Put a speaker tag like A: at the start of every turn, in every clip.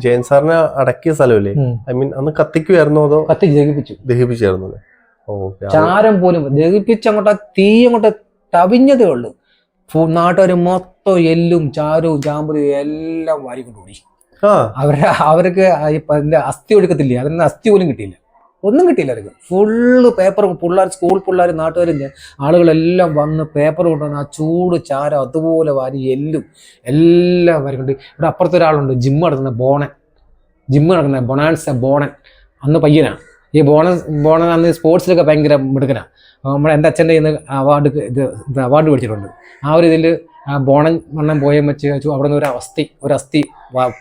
A: ജയൻ സാറിനെ അടക്കിയ സ്ഥലമല്ലേ? I mean അന്ന് കത്തിക്കുമായിരുന്നോ അതോ
B: കത്തി ദഹിപ്പിച്ചു.
A: ദഹിപ്പിച്ചായിരുന്നു അല്ലേ?
B: ചാരം പോലും ദഹിപ്പിച്ച് അങ്ങോട്ട് ആ തീ അങ്ങോട്ട് തവിഞ്ഞതേ ഉള്ളൂ. നാട്ടുകാർ മൊത്തം എല്ലും ചാരവും ചാമ്പലും എല്ലാം വാരിക്കൊണ്ടുപോയി
A: ആ.
B: അവരുടെ അവർക്ക് അസ്ഥി ഒടുക്കത്തില്ലേ? അതിന് അസ്ഥി പോലും കിട്ടിയില്ല. ഒന്നും കിട്ടിയില്ല അവർക്ക്. ഫുള്ള് പേപ്പർ പിള്ളേർ സ്കൂൾ പിള്ളേർ നാട്ടുകാരും ആളുകളെല്ലാം വന്ന് പേപ്പർ കൊണ്ടുവന്ന് ആ ചൂട് ചാരം അതുപോലെ വാരി എല്ലും എല്ലാം വരുന്നുണ്ട് ഇവിടെ അപ്പുറത്തെ ഒരാളുണ്ട് ജിമ്മ് നടത്തുന്ന ബോണൻ. ജിമ്മ് നടക്കുന്ന ബൊണാൻസ ബോണൻ. അന്ന് പയ്യനാണ് ഈ ബോണൻ ബോണൻ അന്ന് സ്പോർട്സിലൊക്കെ ഭയങ്കര മിടുക്കനാണ് നമ്മുടെ എന്റെ അച്ഛന്റെ ഇന്ന് അവാർഡ് ഇത് അവാർഡ് മേടിച്ചിട്ടുണ്ട്. ആ ഒരു ഇതിൽ ബോണൻ വണ്ണം പോയം വെച്ച് വെച്ചു അവിടെ നിന്ന് ഒരു അസ്ഥി ഒരു അസ്ഥി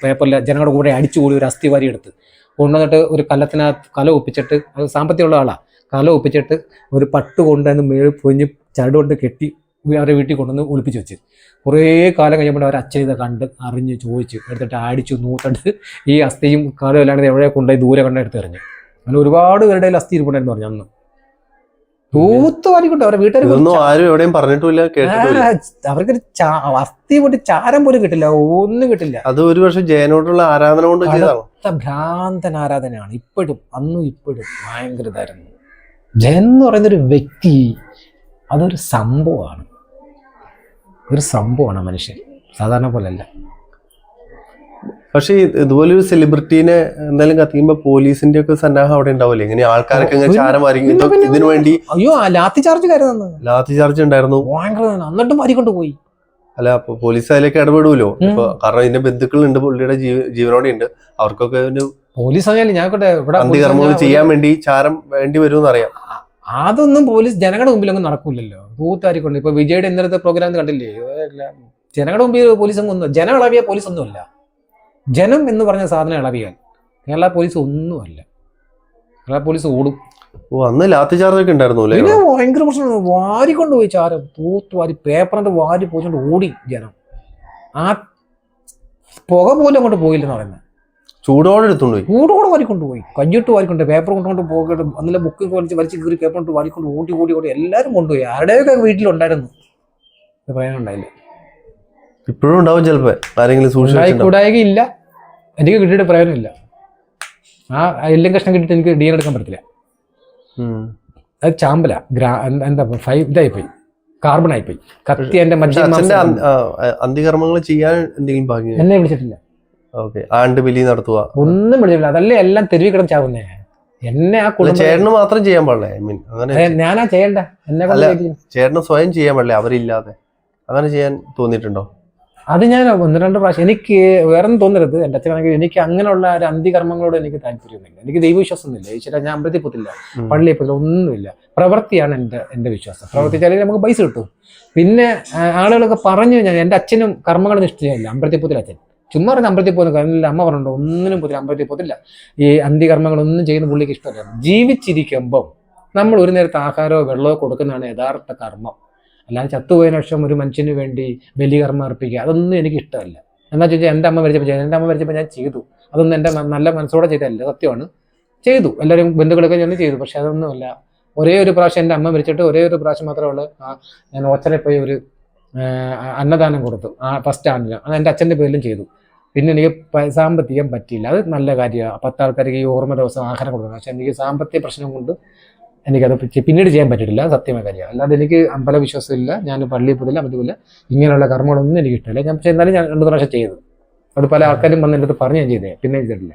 B: പേപ്പറിൽ ജനങ്ങളുടെ കൂടെ അടിച്ചുകൂടി ഒരു അസ്ഥി വാരി എടുത്ത് കൊണ്ടുവന്നിട്ട് ഒരു കല്ലത്തിനകത്ത് കല ഒപ്പിച്ചിട്ട് സാമ്പത്തികമുള്ള ആളാണ് കല ഒപ്പിച്ചിട്ട് ഒരു പട്ട് കൊണ്ടുവന്ന് മേളിൽ പൊഞ്ഞ് ചരട് കൊണ്ട് കെട്ടി അവരുടെ വീട്ടിൽ കൊണ്ടുവന്ന് ഒളിപ്പിച്ച് വെച്ച്. കുറേ കാലം കഴിയുമ്പോൾ അവർ അച്ഛൻ ഇത് കണ്ട് അറിഞ്ഞ് ചോദിച്ചു എടുത്തിട്ട് അടിച്ചു നൂത്തിട്ട് ഈ അസ്ഥിയും കാലം അല്ലാണ്ട് എവിടെ കൊണ്ടുപോയി ദൂരെ കണ്ടെടുത്ത് എറിഞ്ഞു അങ്ങനെ ഒരുപാട് പേരുടെ അസ്ഥി ഇരിപ്പുണ്ടായിരുന്നു പറഞ്ഞു അന്ന്. തൂത്ത് വാരിക്കൊണ്ട് അവരുടെ വീട്ടുകാർ
A: ഇതൊന്നും ആരും എവിടെയും പറഞ്ഞിട്ടില്ല കേട്ടിട്ടില്ല
B: അവർക്ക് അസ്ഥി പൊട്ടി ചാരം പോലും കിട്ടില്ല ഒന്നും കിട്ടില്ല.
A: അത് ഒരു പക്ഷെ ജയനോടുള്ള ആരാധന കൊണ്ട്
B: ഭ്രാന്തൻ ആരാധനയാണ് ഇപ്പോഴും അന്നും ഇപ്പോഴും ഭയങ്കര ഇതായിരുന്നു. ജയൻ എന്ന് പറയുന്ന ഒരു വ്യക്തി അതൊരു സംഭവമാണ്. ഒരു സംഭവമാണ് മനുഷ്യൻ സാധാരണ പോലെയല്ല
A: പക്ഷെ ഇതുപോലെ ഒരു സെലിബ്രിറ്റീനെ എന്തായാലും കത്തിക്കുമ്പോ പോലീസിന്റെ ഒക്കെ സന്നാഹം അവിടെ ഉണ്ടാവില്ലേ ഇങ്ങനെ ആൾക്കാരൊക്കെ ഇങ്ങനെ ചാരം ഇതിനു വേണ്ടി
B: അയ്യോ ലാത്തി ചാർജ് കരുതുന്നു
A: ലാത്തി ചാർജ് ഉണ്ടായിരുന്നു.
B: എന്നിട്ട് മാരിക്കൊണ്ട് പോയി.
A: അല്ല അപ്പൊ പോലീസ് അതിലേക്ക് ഇടപെടുമല്ലോ. ഇപ്പൊ കാരണം ഇതിന്റെ ബന്ധുക്കളുണ്ട് പുള്ളിയുടെ ജീവ- ജീവനോടെ ഉണ്ട്. അവർക്കൊക്കെ ഒരു
B: പോലീസ് ആയാലും ഞാൻ ഇവിടെ
A: അന്തികർമ്മങ്ങൾ ചെയ്യാൻ വേണ്ടി ചാരം വേണ്ടി വരുമെന്ന് അറിയാം.
B: അതൊന്നും പോലീസ് ജനങ്ങളുടെ മുമ്പിലൊന്നും നടക്കൂലല്ലോ. ഭൂത്താരിക്കൊണ്ട് ഇപ്പൊ വിജയുടെ ഇന്നലത്തെ പ്രോഗ്രാം കണ്ടില്ലേ? ജനങ്ങളുടെ മുമ്പിൽ പോലീസ് ഒന്നും ഒന്നും ജനം ഇളവിയ പോലീസ് ഒന്നുമല്ല. ജനം എന്ന് പറഞ്ഞ സാധനം ഇളവിയാൽ കേരള പോലീസ് ഒന്നുമല്ല. കേരള പോലീസ് ഓടും.
A: ഓ അന്ന് ലാത്തി ഉണ്ടായിരുന്നു
B: പിന്നെ ഭയങ്കര പ്രശ്നം വാരിക്കൊണ്ട് പോയി ചാരം തൂത്ത് വാരി പേപ്പറിന്റെ വാരി പോയിട്ട് ഓടി ജനം. ആ പുക പോലും അങ്ങോട്ട് പോയില്ലെന്ന് പറയുന്നത്
A: ചൂടോടെ എടുത്തുകൊണ്ട് പോയി.
B: ചൂടോടെ വാരിക്കൊണ്ടുപോയി. കഞ്ഞിട്ട് വാരിക്കൊണ്ട് പേപ്പർ കൊണ്ടുകൊണ്ട് പോകട്ട് അന്നില്ല ബുക്ക് വലിച്ച് വലിച്ച് കീറി പേപ്പർ കൊണ്ട് വാരിക്കൊണ്ട് ഓടി ഓടി ഓടി എല്ലാവരും കൊണ്ടുപോയി. ആരുടെയൊക്കെ വീട്ടിലുണ്ടായിരുന്നു? ഇത് പറയാനുണ്ടായില്ല
A: ഇപ്പോഴും ഉണ്ടാവും ചിലപ്പോ. ആരെങ്കിലും സൂക്ഷിച്ചു
B: ഇല്ല. എനിക്ക് കിട്ടിയിട്ട് പ്രയോജനമില്ല. ആ എല്ലാം കഷ്ണം കിട്ടിയിട്ട് എനിക്ക് ഡി എൻ എടുക്കാൻ പറ്റത്തില്ല. അത് ചാമ്പല ഗ്രാ എന്താ- ഫൈവ് ഇതായിപ്പോയി. കാർബൺ ആയിപ്പോയി. കത്തി എന്റെ
A: അന്ത്യകർമ്മങ്ങൾ ചെയ്യാൻ എന്തെങ്കിലും ഭാഗ്യം?
B: എന്നെ വിളിച്ചിട്ടില്ല.
A: ആണ്ട് ബലി നടത്തുക.
B: ഒന്നും വിളിച്ചില്ല അതല്ലേ എല്ലാം തെരുവി കിടന്ന് ചാവുന്നേ? എന്നെ ആ
A: ചേട്ടന് മാത്രം ചെയ്യാൻ പാടില്ലേ? മീൻ അങ്ങനെ
B: ഞാനാ ചെയ്യണ്ട? എന്നെ.
A: ചേട്ടന് സ്വയം ചെയ്യാൻ പാടില്ലേ? അവരില്ലാതെ. അങ്ങനെ ചെയ്യാൻ തോന്നിയിട്ടുണ്ടോ?
B: അത് ഞാൻ ഒന്ന് രണ്ട് പ്രാവശ്യം എനിക്ക് വേറെ ഒന്നും തോന്നരുത്. എന്റെ അച്ഛനാണെങ്കിൽ എനിക്ക് അങ്ങനെയുള്ള ഒരു അന്തികർമ്മങ്ങളോട് എനിക്ക് താല്പര്യമൊന്നുമില്ല. എനിക്ക് ദൈവവിശ്വാസമൊന്നുമില്ല. ഈശ്വര ഞാൻ അമ്പലത്തിൽ പോത്തില്ല. പള്ളിയിൽ പോത്തില്ല ഒന്നുമില്ല. പ്രവൃത്തിയാണ് എന്റെ എന്റെ വിശ്വാസം. പ്രവർത്തിച്ചാലേ നമുക്ക് പൈസ കിട്ടും. പിന്നെ ആളുകളൊക്കെ പറഞ്ഞു ഞാൻ എന്റെ അച്ഛനും കർമ്മങ്ങൾ നിഷ്ഠയില്ല അമ്പലത്തിൽ പോത്തില്ല അച്ഛൻ. ചുമ്മാ പറഞ്ഞ അമ്പലത്തിൽ പോകുന്ന കാര്യമില്ല. അമ്മ പറഞ്ഞിട്ടുണ്ട് ഒന്നിനും പോത്തില്ല അമ്പലത്തിൽ പോത്തില്ല ഈ അന്ത്യകർമ്മങ്ങളൊന്നും ചെയ്യുന്ന പുള്ളിക്ക് ഇഷ്ടമല്ല. ജീവിച്ചിരിക്കുമ്പം നമ്മൾ ഒരു നേരത്തെ ആഹാരമോ വെള്ളമോ കൊടുക്കുന്നതാണ് യഥാർത്ഥ കർമ്മം. അല്ലാതെ ചത്തുപോയതിനു ശേഷം ഒരു മനുഷ്യന് വേണ്ടി ബലികർമ്മം അർപ്പിക്കുക അതൊന്നും എനിക്ക് ഇഷ്ടമല്ല. എന്താ ചോദിച്ചാൽ എന്റെ അമ്മ മരിച്ചപ്പോൾ എന്റെ അമ്മ മരിച്ചപ്പോൾ ഞാൻ ചെയ്തു. അതൊന്നും എന്റെ നല്ല മനസ്സോടെ ചെയ്തല്ല സത്യമാണ്. ചെയ്തു. എല്ലാവരും ബന്ധുക്കളൊക്കെ ഞാൻ ചെയ്തു. പക്ഷെ അതൊന്നുമല്ല. ഒരേ ഒരു പ്രാവശ്യം എന്റെ അമ്മ മരിച്ചിട്ട് ഒരേ ഒരു പ്രാവശ്യം മാത്രമേ ഉള്ളൂ. ഞാൻ ഓച്ചറയിൽ പോയി ഒരു അന്നദാനം കൊടുത്തു. ആ ഫസ്റ്റ് ആണ്ടിന്. അത് എന്റെ അച്ഛന്റെ പേരിലും ചെയ്തു. പിന്നെ എനിക്ക് സാമ്പത്തികം പറ്റിയില്ല. അത് നല്ല കാര്യമാണ് പത്താൾക്കാർക്ക് ഈ ഓർമ്മ ദിവസം ആഹാരം കൊടുക്കണം. പക്ഷെ എനിക്ക് സാമ്പത്തിക പ്രശ്നം കൊണ്ട് എനിക്കത് പിന്നീട് ചെയ്യാൻ പറ്റിയിട്ടില്ല സത്യമായ കാര്യമാണ് അല്ലാതെ എനിക്ക് അമ്പല വിശ്വാസമില്ല ഞാൻ പള്ളിയിൽ പോയില്ല അതുപോലെ ഇങ്ങനെയുള്ള കർമ്മങ്ങളൊന്നും എനിക്ക് ഇഷ്ടമില്ല. ഞാൻ പക്ഷേ എന്നാലും ഞാൻ രണ്ടു പ്രാവശ്യം ചെയ്തു. അത് പല ആൾക്കാരും വന്ന് എന്റെ അടുത്ത് പറഞ്ഞ് ഞാൻ ചെയ്തേ പിന്നെ ചെയ്തിട്ടില്ല.